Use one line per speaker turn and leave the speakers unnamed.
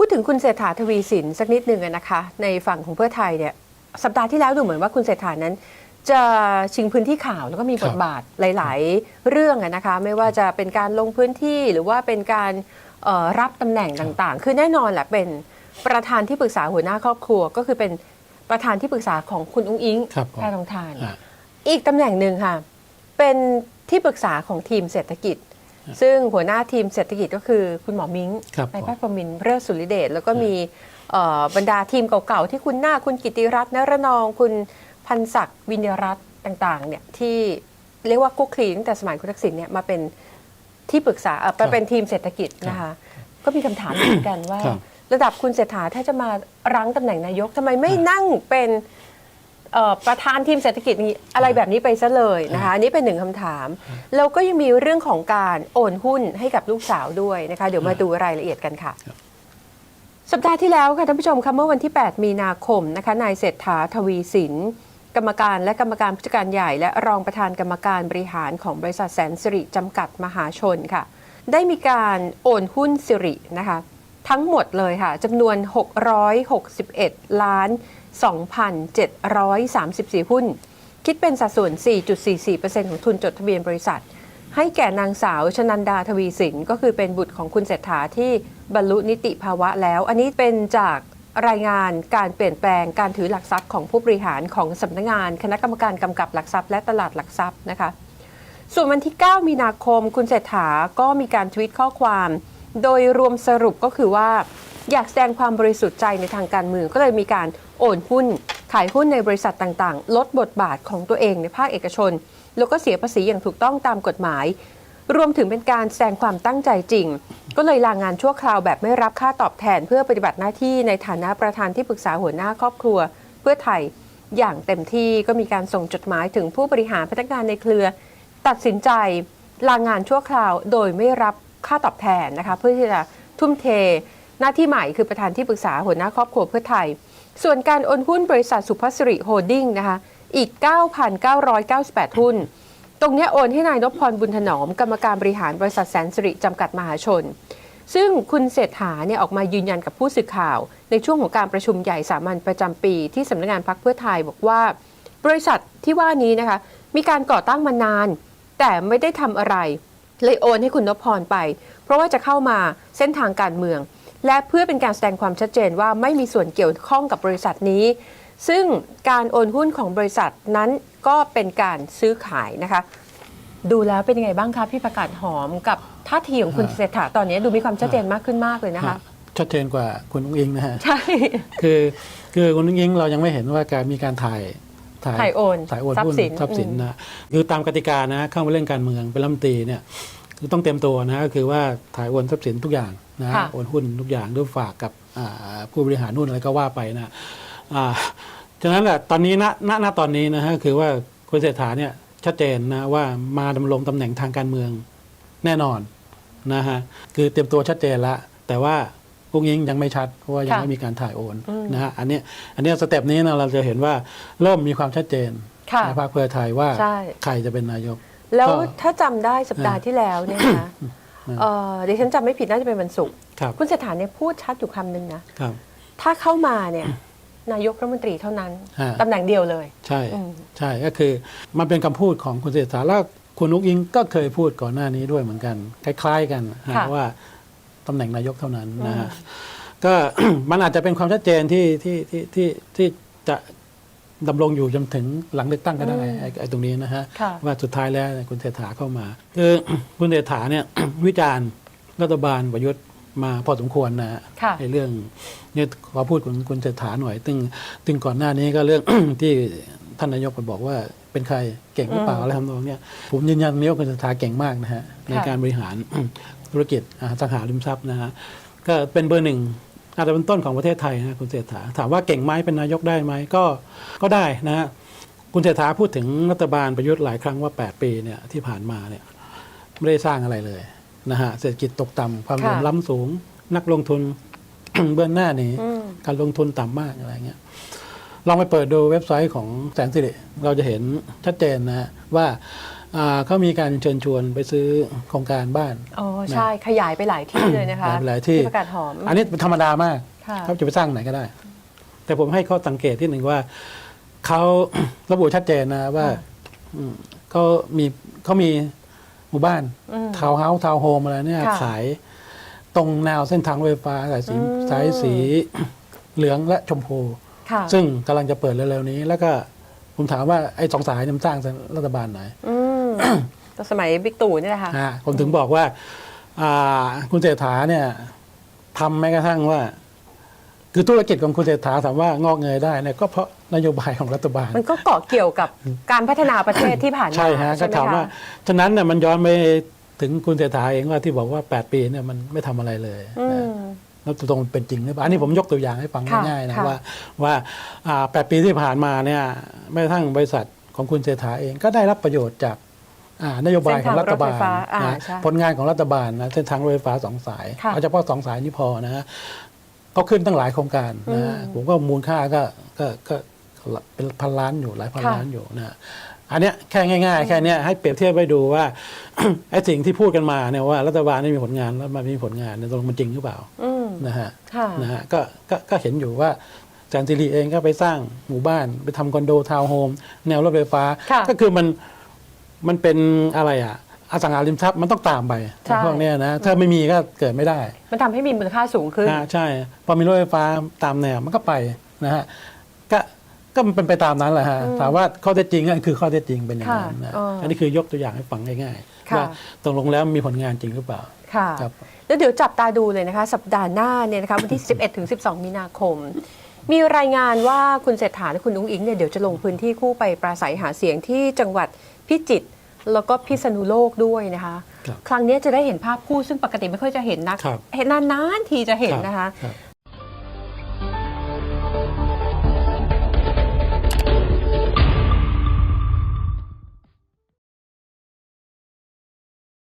พูดถึงคุณเศรษฐาทวีสินสักนิดหนึ่งอะนะคะ ในฝั่งของเพื่อไทยเนี่ยสัปดาห์ที่แล้วดูเหมือนว่าคุณเศรษฐานั้น จะชิงพื้นที่ข่าวแล้วก็มีบทบาทหลาย ๆ เรื่องอะนะคะ ไม่ว่าจะเป็นการลงพื้นที่หรือว่าเป็นการเอ่อรับตำแหน่งต่าง ๆ คือแน่นอนแหละเป็นประธานที่ปรึกษาหัวหน้าครอบครัว ก็คือเป็นประธานที่ปรึกษาของคุณอุ้งอิง
ครับผม
แพทองทาน
อะ
อีกตำแหน่งหนึ่งค่ะ เป็นที่ปรึกษาของทีมเศรษฐกิจ ซึ่งหัวหน้าทีมเศรษฐกิจก็คือคุณหมอมิ้ง
ครับ
นาย
ผม
แพทย์ประมินทร์เลิศสุริเดชแล้วก็มีเอ่อบรรดาทีมเก่าๆ ที่คุณหน้าคุณกิติรัตน์นรนอง คุณพันศักดิ์วิญญรัตน์ต่างๆเนี่ยที่เรียกว่ากุ๊กคลีตั้งแต่สมัยคุณทักษิณเนี่ยมาเป็นที่ปรึกษาเอ่อมาเป็นทีมเศรษฐกิจนะคะก็มีคำถามเหมือนกันว่า
ครับ
ระดับคุณเศรษฐาถ้าจะมารั้งตำแหน่งนายกทำไมไม่นั่งเป็น เอ่อประธานทีมเศรษฐกิจนี้อะไรแบบนี้ไปซะเลยนะคะอันนี้เป็นหนึ่งคำถาม แล้วก็ยังมีเรื่องของการโอนหุ้นให้กับลูกสาวด้วยนะคะ เดี๋ยวมาดูรายละเอียดกันค่ะ สัปดาห์ที่แล้วค่ะท่านผู้ชมคะเมื่อวันที่ 8 มีนาคมนะคะนายเศรษฐาทวีสิน กรรมการและกรรมการผู้จัดการใหญ่ และรองประธานกรรมการบริหารของบริษัทแสนสิริจำกัดมหาชนค่ะ ได้มีการโอนหุ้นสิรินะคะ ทั้งหมดเลยค่ะจำนวน 661 ล้าน 2,734 หุ้น คิดเป็นสัดส่วน 4.44%ของทุนจดทะเบียนบริษัท ให้แก่นางสาวชนันดาทวีสินก็คือเป็นบุตรของคุณเศรษฐาที่บรรลุนิติภาวะแล้ว อันนี้เป็นจากรายงานการเปลี่ยนแปลงการถือหลักทรัพย์ของผู้บริหารของสำนักงาน คณะกรรมการกำกับหลักทรัพย์และตลาดหลักทรัพย์นะคะ ส่วนวันที่ 9 มีนาคม คุณเศรษฐาก็มีการทวิตข้อความ โดยรวมสรุปก็คือว่า อยากแสดงความบริสุทธิ์ใจในทางการเมืองก็เลยมีการ โอนหุ้น ขายหุ้นในบริษัทต่างๆ ลดบทบาทของตัวเองในภาคเอกชน แล้วก็เสียภาษีอย่างถูกต้องตามกฎหมาย รวมถึงเป็นการแสดงความตั้งใจจริง ก็เลยลางานชั่วคราวแบบไม่รับค่าตอบแทน เพื่อปฏิบัติหน้าที่ในฐานะประธานที่ปรึกษาหัวหน้าครอบครัว เพื่อไทยอย่างเต็มที่ก็มีการส่งจดหมายถึงผู้บริหารพนักงานในเครือ ตัดสินใจลางานชั่วคราวโดยไม่รับค่าตอบแทนนะคะเพื่อที่จะทุ่มเทหน้าที่ใหม่คือประธานที่ปรึกษาหัวหน้าครอบครัวเพื่อไทย ส่วนการโอนหุ้นบริษัทสุภสิริโฮดดิ้งนะคะอีก 9,998 หุ้น ตรงนี้โอนให้นายนพพรบุญถนอม กรรมการบริหารบริษัทแสนสิริจำกัดมหาชน ซึ่งคุณเศรษฐาเนี่ยออกมายืนยันกับผู้สื่อข่าว ในช่วงของการประชุมใหญ่สามัญประจำปี ที่สำนักงานพักเพื่อไทยบอกว่า บริษัทที่ว่านี้นะคะมีการก่อตั้งมานาน แต่ไม่ได้ทำอะไร เลยโอนให้คุณนพพรไป เพราะว่าจะเข้ามาเส้นทางการเมือง และเพื่อเป็นการแสดงความชัดเจนว่าไม่มีส่วนเกี่ยวข้องกับบริษัทนี้ ซึ่งการโอนหุ้นของบริษัทนั้นก็เป็นการซื้อขายนะคะ ดูแล้วเป็นยังไงบ้างคะพี่ประกาศหอมกับท่าทีของคุณ
อ่า
เศรษฐาตอนนี้ดูมีความชัดเจนมากขึ้นมากเลยนะคะ
ฮะชัดเจนกว่าคุณอุ้งอิงนะฮะ
ใช่
คือคือคุณอุ้งอิงเรายังไม่เห็นว่าการมีการถ่าย
ถ่ายโอน
ถ่ายโอน
ทรัพย์
หุ้น
สิน
ทรัพย์สิน
อืม
นะคือตามกติกานะเข้ามาเล่นการเมืองเป็นรัฐมนตรีเนี่ย คือต้องเต็มตัวนะก็คือว่าถ่ายโอนทรัพย์สินทุกอย่างนะ
ค่ะ
โอนหุ้นทุกอย่างด้วยฝากกับอ่าผู้บริหารหุ้นอะไรก็ว่าไปนะอ่าฉะนั้นแหละตอนนี้ณณณตอนนี้นะฮะคือว่าคุณเศรษฐาเนี่ยชัดเจนนะว่ามาดำรงตำแหน่งทางการเมืองแน่นอนนะฮะคือเตรียมตัวชัดเจนแล้วแต่ว่าอุ้งอิงยังไม่ชัดเพราะว่ายัง
ค่ะ
ไม่มีการถ่ายโอน
อืม
นะฮะอันเนี้ยอันเนี้ยสเต็ปนี้นะเราจะเห็นว่าเริ่มมีความชัดเจน
ค่ะ
ในพรรคเพื่อไทยว่า
ใช่
ใครจะเป็นนายก
แล้ว
ก็
ถ้าจำได้สัปดาห์ที่แล้วเนี่ยนะ
อืม
เอ่อดิฉันจำไม่ผิดน่าจะเป็นวันศุกร์
ครับ
คุณเศรษฐาเนี่ยพูดชัดอยู่คำนึงนะ
ครับ
ถ้าเข้ามาเนี่ยนายกรัฐมนตรีเท่านั้น
ฮะ
ตำแหน่งเดียวเลย
ใช่
อืม
ใช่ก็คือมันเป็นคำพูดของคุณเศรษฐาแล้วคุณนุกอิงก็เคยพูดก่อนหน้านี้ด้วยเหมือนกัน คล้าย ๆ กันฮะ
ค่ะ
ว่าตำแหน่งนายกเท่านั้นนะฮะ
อืม
ก็ มันอาจจะเป็นความชัดเจนที่ที่ที่ที่ที่จะ ดำรงอยู่จนถึงหลังเลือกตั้งก็ได้ไอ้ไอ้ตรงนี้นะฮะ
ค่ะ
ว่าสุดท้ายแล้วเนี่ยคุณเศรษฐาเข้ามาคือคุณเศรษฐาเนี่ยวิจารณ์รัฐบาลประยุทธ์มาพอสมควรนะฮะ
ค่ะ
ในเรื่องเนี่ยขอพูดคุณคุณเศรษฐาหน่อยตึงตึงก่อนหน้านี้ก็เรื่องที่ท่านนายกบอกว่าเป็นใครเก่งหรือเปล่า
อืม
อะไรทำนองเนี้ยผมยืนยันนี้ว่าคุณเศรษฐาเก่งมากนะฮะในการบริหารธุรกิจอสังหาริมทรัพย์นะฮะก็เป็นเบอร์หนึ่ง อาจจะเป็นต้นของประเทศไทยนะคุณเศรษฐาถามว่าเก่งไหมเป็นนายกได้ไหมก็ก็ได้นะฮะคุณเศรษฐาพูดถึงรัฐบาลประยุทธ์หลายครั้งว่า 8 ปีเนี่ยที่ผ่านมาเนี่ยไม่ได้สร้างอะไรเลยนะฮะเศรษฐกิจตกต่ำความเหลื่อม
ค่ะ
ล้ำสูง นักลงทุน เบื้องหน้าหนี
อืม
การลงทุนต่ำมากอะไรเงี้ยลองไปเปิดดูเว็บไซต์ของแสนสิริเราจะเห็นชัดเจนนะฮะว่า อ่าเขามีการเชิญชวนไปซื้อโครงการบ้าน
อ๋อ ใช่ ขยายไปหลายที่เลยนะคะ
หลายหลายที่
ประกาศหอม
อันนี้เป็นธรรมดามาก
ค่ะ
เขาจะไปสร้างไหนก็ได้ แต่ผมให้ข้อสังเกตที่หนึ่งว่าเขาระบุชัดเจนนะว่า
ค่ะ
อืมเขามีเขามีหมู่บ้าน
อืม
ทาวน์เฮาส์ทาวน์โฮมอะไรเนี่ย
ค่ะ
ขายตรงแนวเส้นทางรถไฟฟ้าสายสี
อืม
สายสีเหลืองและชมพู
ค่ะ
ซึ่งกำลังจะเปิดเร็วๆนี้ แล้วก็ผมถามว่าไอ้สองสายเนี่ยมันสร้างรัฐบาลไหน
อืมตอนสมัยบิ๊กตู่นี่แหละค่ะ
อ่าผมถึงบอกว่า อ่า คุณเศรษฐาเนี่ยทำแม้กระทั่งว่า คือธุรกิจของคุณเศรษฐาถามว่างอกเงยได้เนี่ยก็เพราะนโยบายของรัฐบาล
มันก็เกาะเกี่ยวกับการพัฒนาประเทศที่ผ่านมา
ใช่ฮะก็
ไห
ถามว่า
คะ
ฉะนั้นเนี่ยมันย้อนไปถึงคุณเศรษฐาเองว่าที่บอกว่า 8 ปีเนี่ยมันไม่ทำอะไรเลย
อื
นะ
ม
แล้วตรงๆเป็นจริงหรือเปล่าอันนี้ผมยกตัวอย่างให้ฟัง
ค่ะ
ง่ายๆนะ
ค่ะ
ว่าว่าอ่าแปดปีที่ผ่านมาเนี่ยแม้กระทั่งบริษัทของคุณเศรษฐาเองก็ได้รับประโยชน์จากอ่า นโยบายของรัฐบาล
เส้นทางรถไฟฟ้าอ่า
นะ
ใช่
ผลงานของรัฐบาลนะเส้นทางรถไฟฟ้าสองสาย
ค่ะ
เอาเฉพาะสองสายนี้พอนะฮะก็ขึ้นตั้งหลายโครงการนะฮะ
อืม
ผมก็มูลค่าก็ก็ก็เป็นพันล้านอยู่หลายพัน
ค่ะ
ล้านอยู่นะฮะอันเนี้ยแค่ง่ายๆ แค่เนี้ยให้เปรียบเทียบไปดูว่าไอ้สิ่งที่พูดกันมาเนี่ยว่ารัฐบาลไม่มีผลงานแล้วมันมีผลงานเนี่ยตรงมันจริงหรือเปล่า
อืม
นะฮะ
ค่ะ
นะฮะก็ก็ก็เห็นอยู่ว่าอาจารย์สิริเองก็ไปสร้างหมู่บ้านไปทำคอนโดทาวน์โฮมแนวรถไฟฟ้า
ค่ะ
ก็คือมัน มันเป็นอะไรอะอสังหาริมทรัพย์มันต้องตามไป
ใช่
พวกเนี้ยนะถ้าไม่มีก็เกิดไม่ได้
มันทำให้มีมูลค่าสูงขึ้น
นะใช่ พอมีรถไฟฟ้าตามแนวมันก็ไปนะฮะก็ก็มันเป็นไปตามนั้นแหละฮะ
อืม
ถามว่าข้อเท็จจริงก็คือข้อเท็จจริงเป็นอย่างนั้น
ค่ะ
นะ
อ๋ออั
อันนี้คือยกตัวอย่างให้ฟังง่ายๆ
ค่ะ
ว่าตกลงแล้วมีผลงานจริงหรือเปล่า
ค่ะ
ครับ
แล้วเดี๋ยวจับตาดูเลยนะคะ สัปดาห์หน้าเนี่ยนะคะวันที่ 11ถึง12 มีนาคม มีรายงานว่าคุณเศรษฐาและคุณนุ้งอิงเนี่ยเดี๋ยวจะลงพื้นที่คู่ไปปราศัยหาเสียงที่จังหวัด พิจิตรแล้วก็พิษณุโลกด้วยนะคะ
ครับ
ครั้งนี้จะได้เห็นภาพคู่ซึ่งปกติไม่ค่อยจะเห็นนัก
ครับ
เห็นนานๆทีจะเห็นนะคะ
ครับ